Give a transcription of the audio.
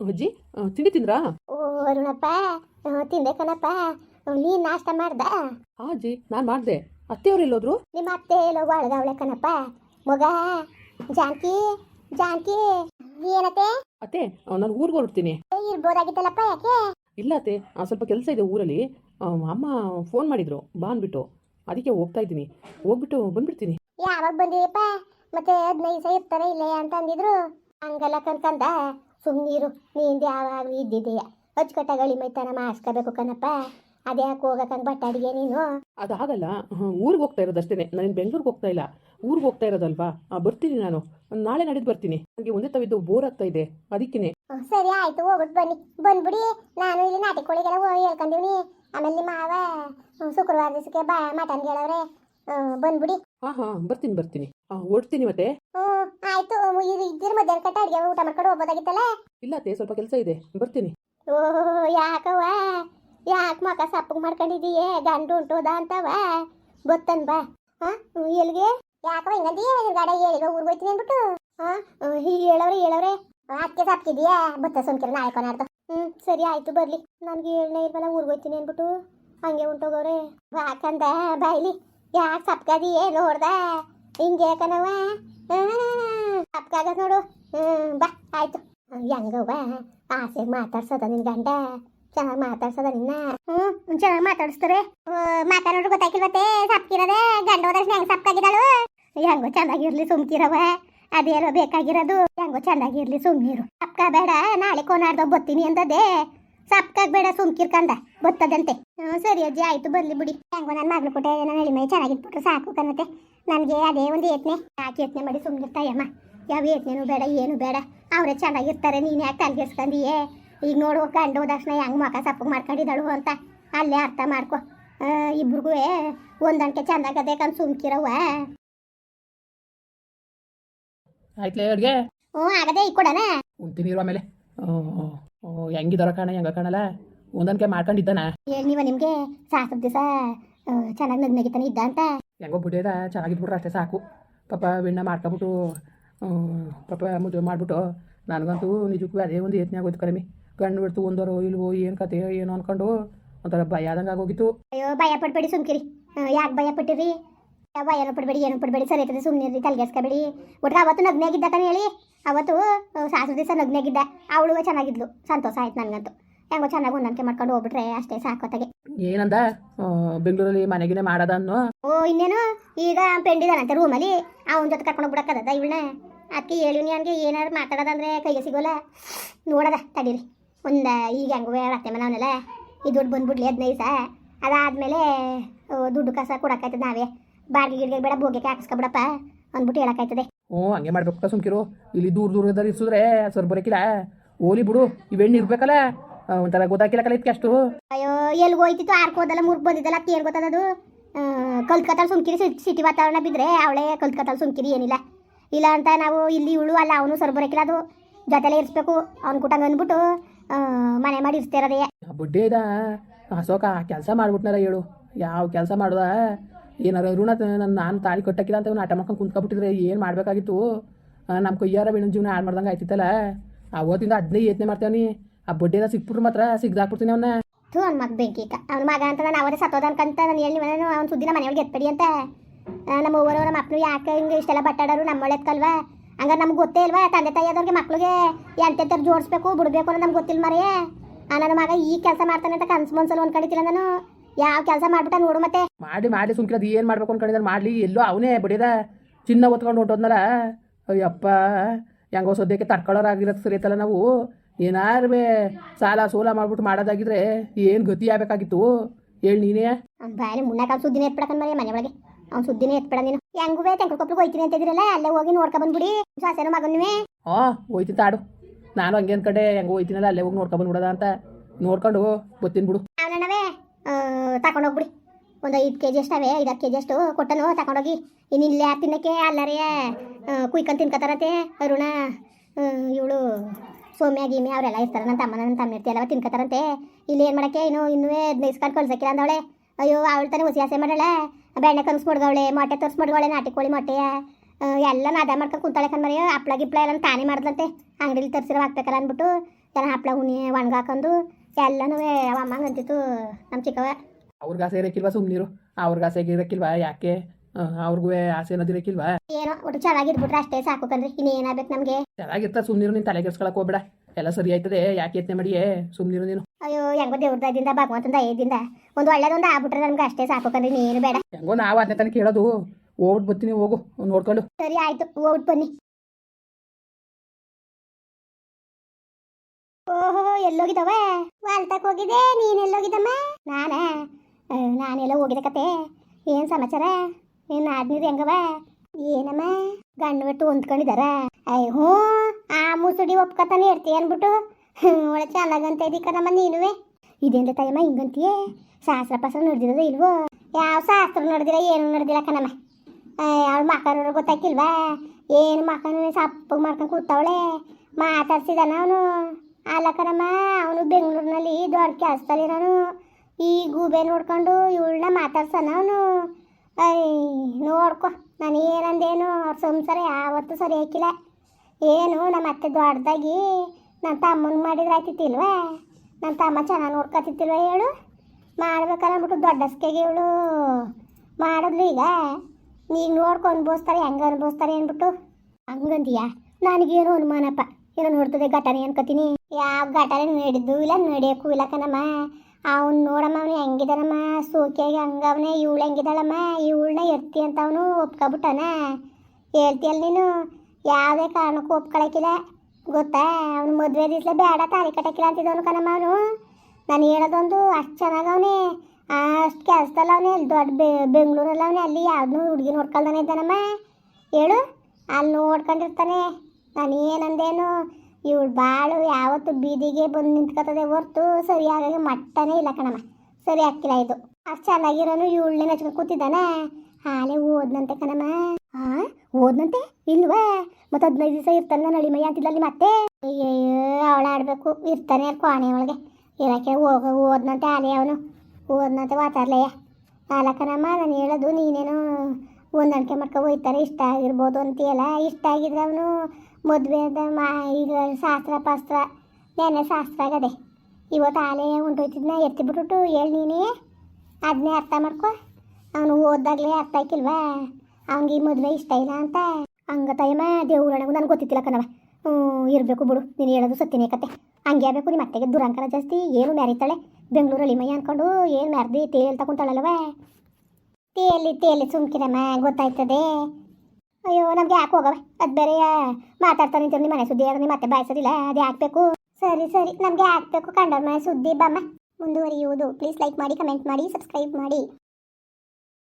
ಅಜ್ಜಿ ತಿಂಡಿ ತಿಂದ್ರಾ? ಓ ಅರುಣಪ್ಪ ತಿಂದೆ ಕಣಪ್ಪ. ನೀನು ನಾಷ್ಟ ಮಾಡ್ದ? ಅಜ್ಜಿ ನಾನು ಮಾಡಿದೆ. ಅತ್ತೆಯವ್ರು ಇಲ್ಲೋದ್ರು ನಿಮ್ಮ ಅತ್ತೆ ಎಲ್ಲೋ ಒಳಗವಳೆ ಕಣಪ್ಪ. ಮಗ ಜಾಂಕಿ ಜಾನ್ಕಿ ಏನತ್ತೆ? ಅತ್ತೆ ನಾನು ಊರಿಗೆ ಹೊರಡ್ತೀನಿ ಇರ್ಬೋದಾಗಿತ್ತಲ್ಲಪ್ಪ ಯಾಕೆ? ಇಲ್ಲ ಅತ್ತೆ ಆ, ಸ್ವಲ್ಪ ಕೆಲಸ ಇದೆ ಊರಲ್ಲಿ. ಆ, ಅಮ್ಮ ಫೋನ್ ಮಾಡಿದ್ರು ಬಾ ಅಂದ್ಬಿಟ್ಟು. ಅದಕ್ಕೆ ಹೋಗ್ತಾ ಇದ್ದೀನಿ. ಹೋಗ್ಬಿಟ್ಟು ಬಂದ್ಬಿಡ್ತೀನಿ. ಯಾವಾಗ ಬಂದಿಯಪ್ಪ? ಮತ್ತೆ ಹದಿನೈದು ಸಹ ಇರ್ತಾರೆ ಇಲ್ಲೇ ಅಂತ ಅಂದಿದ್ರು. ಹಂಗಲ್ಲ ಕನ್ಕಂದ ಸುಮ್ಮನೀರು ನೀಂದು ಯಾವಾಗಲೂ ಇದ್ದಿದ್ದೀಯ. ಅಚ್ಚುಕಟ್ಟಾಗಳಿ ಮೈತನ ಮಾಡಿಸ್ಕೋಬೇಕು ಕಣಪ್ಪ. ಅದ್ಯಾಕೆ ಯಾಕೆ ಹೋಗಕ್ಕಂಗೆ ಬಟ್ಟಾಡಿಗೆ ನೀನು? ಅದಾಗಲ್ಲ ಊರಿಗೆ ಹೋಗ್ತಾ ಇರೋದಷ್ಟೇ ನಾನು ಬೆಂಗಳೂರಿಗೆ ಹೋಗ್ತಾ ಇಲ್ಲ. ಊರಿಗೆ ಹೋಗ್ತಾ ಇರೋದಲ್ವಾ? ಬರ್ತೀನಿ ನಾನು. ನಾಳೆ ನಡೆದು ಬರ್ತೀನಿ. ನನಗೆ ಒಂದೇ ತವಿದ್ದು ಬೋರ್ ಆಗ್ತಾ ಇದೆ. ಅದಕ್ಕೆ ಸರಿ ಆಯ್ತು ಹೋಗ್ಬಿಟ್ಟು ಬನ್ನಿ. ಬಂದ್ಬಿಡಿ. ನಾನು ಇಲ್ಲಿ ನಾಟಿ ಕೋಳಿಗೆಲ್ಲ ಹೋಗಿ ಹೇಳ್ಕೊಂಡಿವ್ನಿ ಆಮೇಲೆ ನಿಮ್ಮ ಮಾವ ಶುಕ್ರವಾರ ದಿವಸಕ್ಕೆ ಬಾ ಮಟನ್ ಹೇಳವ್ರೆ ಹ್ಮ್, ಬಂದ್ಬಿಡಿ. ಹಾಂ ಹಾಂ ಬರ್ತೀನಿ. ಬರ್ತೀನಿ ಹೊರಡ್ತೀನಿ ಮತ್ತೆ. ಹ್ಞೂ ಆಯ್ತು ಇದು ಇದ್ದಿರ ಮಧ್ಯಾಹ್ನ ಕಟ್ಟ ಅಡುಗೆ ಊಟ ಮಾಡ್ಕೊಂಡು ಹೋಗ್ಬೋದಾಗಿತ್ತಲ್ಲ? ಇಲ್ಲ ಅತ್ತೆ ಸ್ವಲ್ಪ ಕೆಲಸ ಇದೆ. ಬರ್ತೀನಿ. ಓ ಯಾಕವ್ವ? ಯಾಕೆ ಮಕ ಸಪ್ಪಗೆ ಮಾಡ್ಕೊಂಡಿದೀಯೇ? ಗಂಡು ಉಂಟೋದ ಅಂತವ ಗೊತ್ತನ್ ಬಾ. ಹಾ ಎಲ್ಲಿಗೆ? ಯಾಕವ ಹಿಂಗಂದಿ? ಗಾಡ ಹೇಳಿಗ ಊರಿಗೆ ಹೋಯ್ತೀನಿ ಅಂದ್ಬಿಟ್ಟು. ಹಾ ಹೀಗೆ ಹೇಳವ್ರೆ ಹೇಳವ್ರೆ. ಅದಕ್ಕೆ ಸಪ್ಕಿದೀಯಾ ಬತ್ತ ಸುಮ್ಕಿರ ನಾಳೆ ಕೊನಾಡ್ದು ಹ್ಞೂ ಸರಿ ಆಯ್ತು ಬರ್ಲಿ. ನನಗೆ ಏಳನೇ ಇಲ್ವಲ್ಲ ಊರಿಗೆ ಹೋಯ್ತೀನಿ ಅಂದ್ಬಿಟ್ಟು. ಹಂಗೆ ಉಂಟೋಗವ್ರೆ. ಬಾಕಂದ ಬಾಯ್ಲಿ ಯಾಕೆ ಸಪ್ಕದಿಯೇ ನೋಡ್ದ? ಹಿಂಗೆ ಕಣವ ಸಪ್ಕಾಗ ನೋಡು. ಬಾ, ಆಯ್ತು. ಹೆಂಗವ್ವ ಆಸೆ ಮಾತಾಡ್ಸೋದ ನಿನ್ ಗಂಡ. ಚೆನ್ನಾಗಿ ಮಾತಾಡ್ಸೋದ ನಿನ್ನ. ಹ್ಞೂ ಚೆನ್ನಾಗಿ ಮಾತಾಡಿಸ್ತಾರೆ. ಮಾತಾಡೋರು ಗೊತ್ತಾಗಿಲ್ವತ್ತೆ ಸಪ್ಕಿರದೆ, ಗಂಡ ಹೋದ್ರೆ ಹೆಂಗ್ ಸಪ್ಕಾಗಿದ್ದಾಳು? ಹೆಂಗೋ ಚೆನ್ನಾಗಿರ್ಲಿ ಸುಮ್ಕಿರವ ಅದೇನೋ ಬೇಕಾಗಿರೋದು. ಹೆಂಗೋ ಚೆನ್ನಾಗಿರ್ಲಿ ಸುಮ್ನಿರು. ಸಪ್ಕ ಬೇಡ, ನಾಳೆ ಕೋನಾಡ್ದೋ ಬತ್ತೀನಿ ಅಂತದೆ ಸಪ್ಕಾಗ ಬೇಡ ಸುಮ್ಕಿರ್ಕಂದ ಬತ್ತದಂತೆ. ಸರಿ ಅಜ್ಜಿ, ಆಯ್ತು, ಬರ್ಲಿ ಬಿಡಿ. ಹೆಂಗೋ ನನ್ನ ಮಗ್ಳು ಕೊಟ್ಟೆ ನನ್ನ ಎಳಿ ಮೈ ಚೆನ್ನಾಗಿಟ್ಬಿಟ್ರೆ ಸಾಕು ಕನ್ನತೆ ನನಗೆ ಅದೇ ಒಂದು ಯತ್ನೆ. ಯಾಕೆ ಯತ್ನೆ ಮಾಡಿ ಸುಮ್ಮನಿರ್ತಾಯಮ್ಮ ಯಾವ ಏತ್ನೇನು ಬೇಡ ಏನು ಬೇಡ. ಅವರೇ ಚೆನ್ನಾಗಿರ್ತಾರೆ ನೀನು ಯಾಕೆ ತಲೆಗೆಸ್ಕೊಂಡಿಯೇ ಈಗ ನೋಡು ಕಂಡು ದರ್ಶನ ಹೆಂಗ್ ಮಕ ಸಪ್ಪು ಮಾಡ್ಕೊಂಡಿದ್ದಾಳು ಅಂತ. ಅಲ್ಲೇ ಅರ್ಥ ಮಾಡ್ಕೊ. ಇಬ್ರಿಗೂ ಹೊಂದಾಣಿಕೆ ಚೆಂದಾಗದೆ ಕಂದು ಸುಮ್ಕಿರವ ಆಯ್ತಲೇ ಅಡ್ಗೆ? ಹ್ಞೂ ಆಗದೆ ಈಗ ಕೊಡಣ ಉಂತೀನಿ ಇರೋ ಆಮೇಲೆ. ಹೆಂಗಿದಾರ ಕಾಣ ಹೆಂಗ ಕಾಣಲ್ಲ? ಒಂದನ್ಕೆ ಮಾಡ್ಕೊಂಡಿದ್ದಾನ? ಹೇಳಿ ನೀವ ನಿಮ್ಗೆ ಸಾಕು ದಿವಸ ಚೆನ್ನಾಗಿ ನಗ್ನಗಿತಾನೆ ಇದ್ದ ಅಂತ? ಹೆಂಗೋ ಬಿಡೋದ ಚೆನ್ನಾಗಿದ್ಬಿಟ್ರೆ ಅಷ್ಟೇ ಸಾಕು. ಪಾಪ ವಿಣ್ಣ ಮಾಡ್ಕೊಬಿಟ್ಟು ಪಾಪ ಮದುವೆ ಮಾಡಿಬಿಟ್ಟು ನನಗಂತೂ ನಿಜಕ್ಕೂ ಅದೇ ಒಂದು ಯತ್ನ ಆಗೋಯ್ತು ಕಡಿಮೆ ಗಂಡು ಬಿಡ್ತು ಒಂದೋರು ಇಲ್ವೋ, ಏನು ಕತೆ, ಏನು ಅನ್ಕೊಂಡು ಒಂಥರ ಭಯ ಆದಂಗೆ ಆಗೋಗಿತ್ತು. ಅಯ್ಯೋ, ಭಯ ಪಡ್ಬೇಡಿ ಸುಮ್ಕಿರಿ. ಯಾಕೆ ಭಯ ಪಟ್ಟಿರಿ? ಭಯ ಪಡ್ಬೇಡಿ, ಏನು ಪಡ್ಬೇಡಿ. ಸರಿ ಐತದೆ ಸುಮ್ಮನಿರಿ ತಲೆಗೆಸ್ಕೊಬೇಡಿ ಒಟ್ಟು ಅವತ್ತು ನಗ್ನಾಗಿದ್ದ ಕಣ ಹೇಳಿ? ಅವತ್ತು ಸಾಸು ದಿವಸ ನಗ್ನಾಗಿದ್ದ ಅವಳು ಚೆನ್ನಾಗಿದ್ಲು. ಸಂತೋಷ ಆಯ್ತು ನನಗಂತೂ. ಹೆಂಗೋ ಚೆನ್ನಾಗಿ ಹೊಂದಾಣಿಕೆ ಮಾಡ್ಕೊಂಡು ಹೋಗ್ಬಿಟ್ರೆ ಅಷ್ಟೇ ಸಾಕೋತ್ತಾಗೆ ಏನಂದ? ಬೆಂಗಳೂರಲ್ಲಿ ಮನೆಗಿನೇ ಮಾಡದ ಅನ್ನೋ? ಓ ಇನ್ನೇನು? ಈಗ ಪೆಂಡಿದಾನಂತೆ ರೂಮಲ್ಲಿ. ಅವನ ಜೊತೆ ಕರ್ಕೊಂಡು ಬಿಡಕ್ಕದ ಇವಳನ್ನ. ಅದಕ್ಕೆ ಹೇಳಿನಿ ಅವನಿಗೆ ಏನಾದ್ರು ಮಾತಾಡೋದಂದ್ರೆ ಕೈಗೆ ಸಿಗೋಲ್ಲ. ನೋಡದ ತಡೀರಿ. ಒಂದು ಈಗ ಹೆಂಗೋ ಅತ್ತೆ ಮನೆ ಅವನೆಲ್ಲ. ಈ ದುಡ್ಡು ಬಂದ್ಬಿಡ್ಲಿ ಹದಿನೈದು ಸಹ ಅದಾದಮೇಲೆ ದುಡ್ಡು ಕಸ ಕೊಡಕ್ಕಾಯ್ತದೆ ನಾವೇ. ಬಾಡಿಗೆ ಗಿಡಗೆ ಬೇಡ ಬೋಗಕ್ಕೆ ಹಾಕಿಸ್ಕೊಬಿಡಪ್ಪ ಅಂದ್ಬಿಟ್ಟು ಹೇಳಕ್ಕಾಯ್ತದೆ ಹ್ಞೂ ಹಂಗೆ ಮಾಡ್ಬೇಕು ಸುಮ್ಕಿರು. ಇಲ್ಲಿ ದೂರ ದೂರದಲ್ಲಿ ಇರ್ಸಿದ್ರೆ ಸರ್ ಬರೋಕಿಲ್ಲ. ಓಲಿ ಬಿಡು ಇವೆಣ್ಣು ಇರ್ಬೇಕಲ್ಲ. ಒಂಥರ ಗೊತ್ತಾಗಿಲ್ಲ ಇದಕ್ಕೆ ಅಷ್ಟು. ಅಯ್ಯೋ ಎಲ್ಲಿ ಹೋಯ್ತಿತ್ತು? ಆರ್ಕೋದಲ್ಲ ಮುರ್ಗ್ ಬಂದಿದ್ದಲ್ಲ ತೇರ್ ಗೊತ್ತದದು ಕಲ್ತ್ಕತ್ತಾಳ ಸುಮ್ಕಿರಿ ಸಿಟಿ ವಾತಾವರಣ ಬಿದ್ರೆ ಅವಳೇ ಕಲ್ತ್ಕತ್ತಾಳ ಸುಮ್ಕಿರಿ ಏನಿಲ್ಲ. ಇಲ್ಲ ಅಂತ ನಾವು ಇಲ್ಲಿ ಉಳು ಅಲ್ಲ ಅವನು ಸರ್ಬರಕಿಲ್ಲ ಅದು. ಜೊತೆಲೇ ಇರಿಸ್ಬೇಕು ಅವ್ನು ಕುಟಂಗ ಅಂದ್ಬಿಟ್ಟು ಮನೆ ಮಾಡಿ ಇರಿಸ್ತಿರೋದೇ ಬುಡ್ಡಿ ಇದ? ಅಶೋಕ ಕೆಲಸ ಮಾಡ್ಬಿಟ್ನಾರ ಹೇಳು. ಯಾವ ಕೆಲಸ ಮಾಡುದ? ಏನಾರ ಋಣ ನನ್ನ ನಾನು ತಾಳಿ ಕಟ್ಟಕ್ಕಿಲ್ಲ ಅಂತ ಆಟ ಮಾಡ್ಕೊಂಡು ಕುಂತ್ಕೊಬಿಟ್ಟಿದ್ರೆ ಏನು ಮಾಡಬೇಕಾಗಿತ್ತು? ನಮ್ಮ ಕೈಯಾರ ಬೆಣ್ಣ ಜೀವನ ಹಾಳು ಮಾಡ್ದಂಗೆ ಆಯ್ತಿತ್ತಲ್ಲ. ಅವತ್ತಿಂದ ಹದಿನೈದು ಯತ್ನೆ ಮಾಡ್ತೇವನಿ ಆ ಬಡ್ಡೆದ ಸಿಕ್ಬಿಟ್ರು ಮಾತ್ರ ಸಿಗ್ದಾಕ್ಬಿಡ್ತೀನಿ ಅವನ್ನ ಥೂ ಅವ್ನ ಮಗ ಬೆಂಕಿ ಇಟ್ಟ ಅವ್ನ ಮಗ ಅಂತ ನಾನು ಅವರೇ ಸತ್ತೋದ ಅನ್ಕಂತ ನಾನು ಹೇಳಿ ಮನೇನು ಅವ್ನ ಸುದ್ದಿನ ಮನೆಯೊಳಗೆ ಎತ್ಪಡಿ ಅಂತ. ನಮ್ಮ ಅವ್ವರು ನಮ್ಮ ಯಾಕೆ ಹಿಂಗೆ ಇಷ್ಟೆಲ್ಲ ಬಟ್ಟಾಡೋರು ನಮ್ಮ ಒಳ್ಳೆತ್ಕಲ್ವಾ ಹಂಗಾರೆ ನಮ್ಗೆ ಗೊತ್ತೇ ಇಲ್ವಾ? ತಂದೆ ತಾಯಿಯಾದವ್ರಿಗೆ ಮಕ್ಳಿಗೆ ಎಂತೆಂಥದ್ದು ಜೋಡಿಸ್ಬೇಕು ಬಿಡಬೇಕು ಅನ್ನೋದು ನಮ್ಗೆ ಗೊತ್ತಿಲ್ಲ ಮರೆಯೇ ನನ್ನ ಮಗ ಈ ಕೆಲಸ ಮಾಡ್ತಾನೆ ಅಂತ ಕನ್ಸು ಮನ್ಸಲ್ಲಿ ಒಂದು ಕಡಿತಿಲ್ಲ ನಾನು. ಯಾವ ಕೆಲಸ ಮಾಡ್ಬಿಟ್ಟ ನೋಡು ಮತ್ತೆ. ಮಾಡಿ ಮಾಡಿ ಸುಮ್ಕಿರೋದು ಏನು ಮಾಡ್ಬೇಕು ಅನ್ಕೊಂಡಿದ್ದಾನೆ ಮಾಡಲಿ ಎಲ್ಲೋ ಅವನೇ ಬಡಿದ ಚಿನ್ನ ಒತ್ಕೊಂಡು ಹೊಂಟೋದ್ನಲ್ಲ. ಅಯ್ಯಪ್ಪ ಹೆಂಗೋ ಸದ್ಯಕ್ಕೆ ತಡ್ಕೊಳ್ಳೋರಾಗಿರೋದು ಸರಿ ಐತಲ್ಲ ನಾವು. ಏನಾರು ಸಾಲ ಸೋಲ ಮಾಡ್ಬಿಟ್ಟು ಮಾಡೋದಾಗಿದ್ರೆ ಏನು ಗತಿ ಆಗಬೇಕಾಗಿತ್ತು? ಹೇಳಿ ನೀನೇ. ಬಾಯಲ್ಲಿ ಮುನ್ನಾಕ ಕಾಲ ಸುದ್ದಿನೇ ಎತ್ಬಿಡಕನ್ ಮನೆ ಮನೆ ಒಳಗೆ. ಅವ್ನು ಸುದ್ದಿನೇ ಎತ್ಬಿಡ ನೀನು. ತೆಂಕ ತೆಂಕಲ್ಕೊಪ್ಲಿಗೆ ಹೋಯ್ತೀನಿ ಅಂತ ಇದ್ರಲ್ಲ ಅಲ್ಲೇ ಹೋಗಿ ನೋಡ್ಕೊ ಬಂದ್ಬಿಡಿ. ಸಾಸೇನು ಮಗನ್ವೇ ಹಾಂ ಹೋಯ್ತು ತಾಡು. ನಾನು ಹಂಗೆ ಕಡೆ ಹೆಂಗೆ ಹೋಯ್ತೀನಲ್ಲ ಅಲ್ಲೇ ಹೋಗಿ ನೋಡ್ಕೊ ಬಂದ್ಬಿಡದ ಅಂತ. ನೋಡ್ಕೊಂಡು ಗೊತ್ತಿನ ಬಿಡು. ಅವನವೇ ತಗೊಂಡೋಗ್ಬಿಡಿ ಒಂದು ಐದು ಕೆ ಜಿ ಅಷ್ಟವೇ ಐದು ಕೆ ಜಿ ಅಷ್ಟು ಕೊಟ್ಟನು ತಕೊಂಡೋಗಿ. ಇನ್ನು ಇಲ್ಲೇ ಯಾರು ತಿನ್ನಕ್ಕೆ ಅಲ್ಲರೇ ಕುಯ್ಕೊಂಡು ತಿನ್ಕತಾರತ್ತೆ ಅರುಣ ಇವಳು ಸೌಮ್ಯ ಗೀಮೆ ಅವರೆಲ್ಲ ಇರ್ತಾರೆ ನನ್ನ ತಮ್ಮ ನನ್ನ ತಮ್ಮ ಇರ್ತಿ ಎಲ್ಲ ತಿನ್ಕತಾರಂತೆ. ಇಲ್ಲಿ ಏನು ಮಾಡಕ್ಕೆ? ಇನ್ನು ಇನ್ನೂ ಇಸ್ಕೊಂಡು ಕಳ್ಸಕ್ಕಿಲ್ಲ ಅಂದವಳೆ. ಅಯ್ಯೋ ಅವಳು ತಾನೇ ಹುಸಿ ಆಸೆ ಮಾಡಳೆ ಬೆಣ್ಣೆ ಕನ್ಸ್ ಮಡ್ಗವಳೆ ಮೊಟ್ಟೆ ತರ್ಸ್ ಮಡ್ಗವಳೆ ನಾಟಿ ಕೋಳಿ ಮೊಟ್ಟೆಯ ಆ, ಎಲ್ಲ ನಾದ ಮಾಡ್ಕೊಂಡು ಕುಂತಾಳೆ ಕಣ್ಮರಿ ಹಪ್ಳ ಗಿಪ್ಳ ಎಲ್ಲ ತಾನೇ ಮಾಡ್ದಂತೆ ಅಂಗಡಿಲಿ ತರ್ಸಿರೋ ಹಾಕ್ಬೇಕಲ್ಲ ಅಂದ್ಬಿಟ್ಟು ಎಲ್ಲ ಹಪ್ಳ ಹುಣಿ ಒಣಗಾಕೊಂಡು ಎಲ್ಲನೂ ಅಮ್ಮಂಗೆ ಅಂತಿತ್ತು ನಮ್ಮ ಚಿಕ್ಕವ ಅವ್ರಿಗೆ ಆಸೆ ಇರಕ್ಕಿಲ್ವಾ ಸುಮ್ಮನಿರು ಅವ್ರಿಗೆ ಆಸೆ ಇರಕ್ಕಿಲ್ವಾ? ಯಾಕೆ? ಅವ್ರಿಗೂ ಆಸೆ ಅನ್ನೋದಿರಕ್ಕಿಲ್ವಾ ಏನೋ ಒಟ್ಟು ಚೆನ್ನಾಗಿದ್ಬಿಟ್ರೆ ಅಷ್ಟೇ ಸಾಕು ಕಣ್ರಿ ಇನ್ನೇನಾಗ್ಬೇಕು ನಮಗೆ? ಚೆನ್ನಾಗಿರ್ತಾ ಸುಮ್ಮನಿರು ನೀನು ತಲೆ ಕೆಡ್ಸ್ಕೊಳಕ್ ಹೋಗ್ಬೇಡ. ಎಲ್ಲ ಸರಿ ಆಯ್ತದೆ ಯಾಕೆ ಯತ್ನೆ ಮಾಡಿಯೇ? ಸುಮ್ಮನಿರು ನೀನು. ಅಯ್ಯೋ ಹೆಂಗೋ ದೇವ್ರ ದಯದಿಂದ ಭಗವಂತನ ದಯದಿಂದ ಒಂದು ಒಳ್ಳೇದೊಂದು ಆಗ್ಬಿಟ್ರೆ ನಮ್ಗೆ ಅಷ್ಟೇ ಸಾಕು ಕಣ್ರಿ ನೀನು ಬೇಡ. ಹೆಂಗೋ ನಾವು ಅದನ್ನ ತನಕ ಕೇಳೋದು ಹೋಗ್ಬಿಟ್ಟು ಬರ್ತೀನಿ ಹೋಗು ನೋಡ್ಕೊಂಡು. ಸರಿ ಆಯ್ತು ಹೋಗ್ಬಿಟ್ಟು ಬನ್ನಿ. ಓಹೋ ಎಲ್ಲೋಗಿದವ ವಾಲ್ತಕ್ ಹೋಗಿದೆ ನೀನ್ ಎಲ್ಲೋಗಿದಮ್ಮ ನಾನ? ನಾನೆಲ್ಲ ಹೋಗಿದ್ದೆ ಕತೆ. ಏನ್ ಸಮಾಚಾರ? ಏನ್ ಆದ್ನೀರ್ ಹೆಂಗವ? ಏನಮ್ಮ? ಗಂಡು ಬಿಟ್ಟು ಹೊಂದ್ಕೊಂಡಿದಾರ? ಹ್ಞೂ, ಆ ಮುಸುಡಿ ಒಪ್ಕತಾನೆ ಇರ್ತೀಯ ಅನ್ಬಿಟ್ಟು. ಒಳ್ಳೆ ಚೆನ್ನಾಗಂತ ಇದೀಕನಮ್ಮ ನೀನುವೆ. ಇದೇನ್ಲ ತಾಯಮ್ಮ, ಹಿಂಗಂತೀಯೇ? ಶಾಸ್ತ್ರ ಪಾಸ್ತ್ರ ನಡೆದಿರೋದು ಇಲ್ವೋ? ಯಾವ ಶಾಸ್ತ್ರ ನಡೆದಿಲ್ಲ ಏನು ನಡೆದಿಲ್ಲ ಕಣಮ್ಮ? ಅವಳು ಮಕ್ಕಳು ಗೊತ್ತಾಕಿಲ್ವಾ? ಏನು ಮಕ್ಕಳು ಸಪ್ಪಗೆ ಮಾಡ್ಕೊಂಡು ಕೂತವಳೆ? ಮಾತಾಡ್ಸಿದಾನ ಅವನು? ಅಲ್ಲ ಕಣಮ್ಮ, ಅವನು ಬೆಂಗಳೂರಿನಲ್ಲಿ ದೊಡ್ಡ ಕೆಲಸದಲ್ಲಿರೋನು. ಈ ಗೂಬೆ ನೋಡ್ಕೊಂಡು ಇವಳನ್ನ ಮಾತಾಡ್ಸನ ಅವನು. ಐ ನೋಡ್ಕೊ. ನಾನು ಏನಂದೇನು ಅವ್ರ ಸಂಸಾರ ಯಾವತ್ತೂ ಸರಿ ಹಾಕಿಲ್ಲ. ಏನು ನಮ್ಮ ಅತ್ತೆ ದೊಡ್ಡದಾಗಿ ನನ್ನ ತಮ್ಮನ ಮಾಡಿದ್ರೆ ಆಯ್ತಿತ್ತಿಲ್ವಾ? ನನ್ನ ತಮ್ಮ ಚೆನ್ನಾಗಿ ನೋಡ್ಕೊತಿತ್ತಿಲ್ವ ಹೇಳು? ಮಾಡ್ಬೇಕಲ್ಲ ಅಂದ್ಬಿಟ್ಟು ದೊಡ್ಡಸ್ಕೆಗೆ ಇವಳು ಮಾಡಿದ್ಲು ಈಗ. ಈಗ ನೋಡ್ಕೊ ಅನ್ಭವಿಸ್ತಾರೆ, ಹೆಂಗೆ ಅನ್ಭವಿಸ್ತಾರೆ ಅಂದ್ಬಿಟ್ಟು. ಹಂಗಂತೀಯ ನನಗೇನು ಅನುಮಾನಪ್ಪ. ಏನೋ ನೋಡ್ತದೆ ಘಟನೆ ಅನ್ಕೋತೀನಿ. ಯಾವ ಘಟನೆ ನಡೆದು ಇಲ್ಲ, ನಡೆಯೋಕ್ಕೂ ಇಲ್ಲ ಕಣಮ್ಮ. ಅವ್ನು ನೋಡಮ್ಮ ಅವನು ಹೆಂಗಿದಾನಮ್ಮ? ಸೂಕಿಯಾಗಿ ಹಂಗವನೇ ಇವಳು ಹೆಂಗಿದಾಳಮ್ಮ? ಇವಳನ್ನ ಎತ್ತಿ ಅಂತ ಅವನು ಒಪ್ಕೊಬಿಟ್ಟನ? ಹೇಳ್ತೀಯಲ್ಲ ನೀನು? ಯಾವುದೇ ಕಾರಣಕ್ಕೂ ಒಪ್ಕೊಳಕಿಲ್ಲ. ಗೊತ್ತಾ? ಅವ್ನು ಮದುವೆ ದಿವ್ಸಲೇ ಬೇಡ ತಾಳಿ ಕಟ್ಟಕ್ಕಿಲ್ಲ ಅಂತಿದ್ದವನು ಕಣಮ್ಮ ಅವನು. ನಾನು ಹೇಳೋದೊಂದು, ಅಷ್ಟು ಚೆನ್ನಾಗವನೇ ಅಷ್ಟು ಕೆಲಸದಲ್ಲ ಅವನೇ ದೊಡ್ಡ ಬೆಂಗಳೂರಲ್ಲಿ ಅವನೇ, ಅಲ್ಲಿ ಯಾವ್ದನ್ನೂ ಹುಡುಗಿ ನೋಡ್ಕೊಳ್ದಾನೆ ಇದ್ದಾನಮ್ಮ. ಹೇಳು? ಅಲ್ಲಿ ನೋಡ್ಕೊಂಡಿರ್ತಾನೆ. ನಾನು ಏನಂದೇನು ಇವಳು ಬಾಳು ಯಾವತ್ತು ಬೀದಿಗೆ ಬಂದು ನಿಂತ್ಕೊತದೆ ಹೊರ್ತು ಸರಿಯಾಗಿ ಮಟ್ಟನೇ ಇಲ್ಲ ಕಣಮ್ಮ. ಸರಿ ಹಾಕಿಲ್ಲ ಇದು. ಅಷ್ಟು ಚೆನ್ನಾಗಿರೋನು ಇವಳನ್ನೇ ನಚ್ಕೊಂಡು ಕೂತಿದ್ದಾನೆ. ಹಾಲೆ ಓದ್ನಂತೆ ಕಣಮ್ಮ. ಹಾ ಓದ್ನಂತೆ? ಇಲ್ವಾ? ಮತ್ತೆ ಹದಿನೈದು ದಿವಸ ಇರ್ತಾನೆ ನಳಿಮಯ್ಯ ಅಂತಿದ್ದಲ್ಲಿ ಮತ್ತೆ? ಅವಳ ಆಡಬೇಕು. ಇರ್ತಾನೆ ಅಲ್ಲಿ ಕೋಣೆ ಒಳಗೆ ಇರಕ್ಕೆ ಹೋಗ, ಓದ್ನಂತೆ ಆಲೆ ಅವನು. ಓದ್ನಂತೆ ಮಾತಾಡ್ಲಯ್ಯ. ಕಣಮ್ಮ, ನಾನು ಹೇಳೋದು ನೀನೇನು ಹೊಂದಾಣಿಕೆ ಮಾಡ್ಕೊ ಹೋಯ್ತಾರೆ ಇಷ್ಟ ಆಗಿರ್ಬೋದು ಅಂತೀಯಲ್ಲ. ಇಷ್ಟ ಆಗಿದ್ರೆ ಅವನು ಮದುವೆ ಮಾ, ಈಗ ಶಾಸ್ತ್ರ, ಪಾಸ್ತ್ರ ನೆನೆ ಶಾಸ್ತ್ರ ಆಗದೆ. ಇವತ್ತು ಆಲೆ ಉಂಟೋಯ್ತಿದ್ನ ಎತ್ತಿಬಿಟ್ಟು ಹೇಳಿ ನೀನೇ ಅದನ್ನೇ ಅರ್ಥ ಮಾಡ್ಕೊ. ಅವನು ಓದ್ದಾಗಲೇ ಅರ್ಥ ಆಯ್ಕಿಲ್ವಾ? ಅವ್ನಿಗೆ ಈ ಮದುವೆ ಇಷ್ಟ ಇಲ್ಲ ಅಂತ. ಹಂಗ ತಾಯಮ್ಮ ದೇವ್ರಣಗೂ ನನಗೆ ಗೊತ್ತಿತ್ತಿಲ್ಲ ಕಣವ ಹ್ಞೂ, ಇರಬೇಕು ಬಿಡು, ನೀನು ಹೇಳೋದು ಸತ್ಯನೇ ಕತೆ. ಹಂಗೆ ಆಗಬೇಕು, ನಿಮ್ಮ ಅತ್ತೆಗೆ ದುರಂಕಾರ ಜಾಸ್ತಿ, ಏನು ಮ್ಯಾರಿತಾಳೆ? ಬೆಂಗಳೂರಲ್ಲಿ ಮೈ ಅಂದ್ಕೊಂಡು ಏನು ಮ್ಯಾರ್ದಿ ತೇಲ್ ತಗೊಂತಾಳಲ್ವ ತೇಲಿ ತೇಲಿ ಸುಮ್ಕಿದಮ್ಮ, ಗೊತ್ತಾಯ್ತದೆ. ಅಯ್ಯೋ, ನಮ್ಗೆ ಯಾಕೆ ಹೋಗವೆ? ಅದು ಬೇರೆ ಮಾತಾಡ್ತಾರೆ ನಿಂತಿರೋ ನಿಮ್ಮ ಮನೆ ಸುದ್ದಿ ನಿಮ್ಮ ಮತ್ತೆ ಬಾಯಿಸೋದಿಲ್ಲ, ಅದು ಹಾಕ್ಬೇಕು ಸರಿ ಸರಿ, ನಮಗೆ ಹಾಕ್ಬೇಕು ಕಂಡವ್ರ ಮನೆ ಸುದ್ದಿ, ಬಮ್ಮ. ಮುಂದುವರಿಯುವುದು. ಪ್ಲೀಸ್ ಲೈಕ್ ಮಾಡಿ ಕಮೆಂಟ್ ಮಾಡಿ ಸಬ್ಸ್ಕ್ರೈಬ್ ಮಾಡಿ.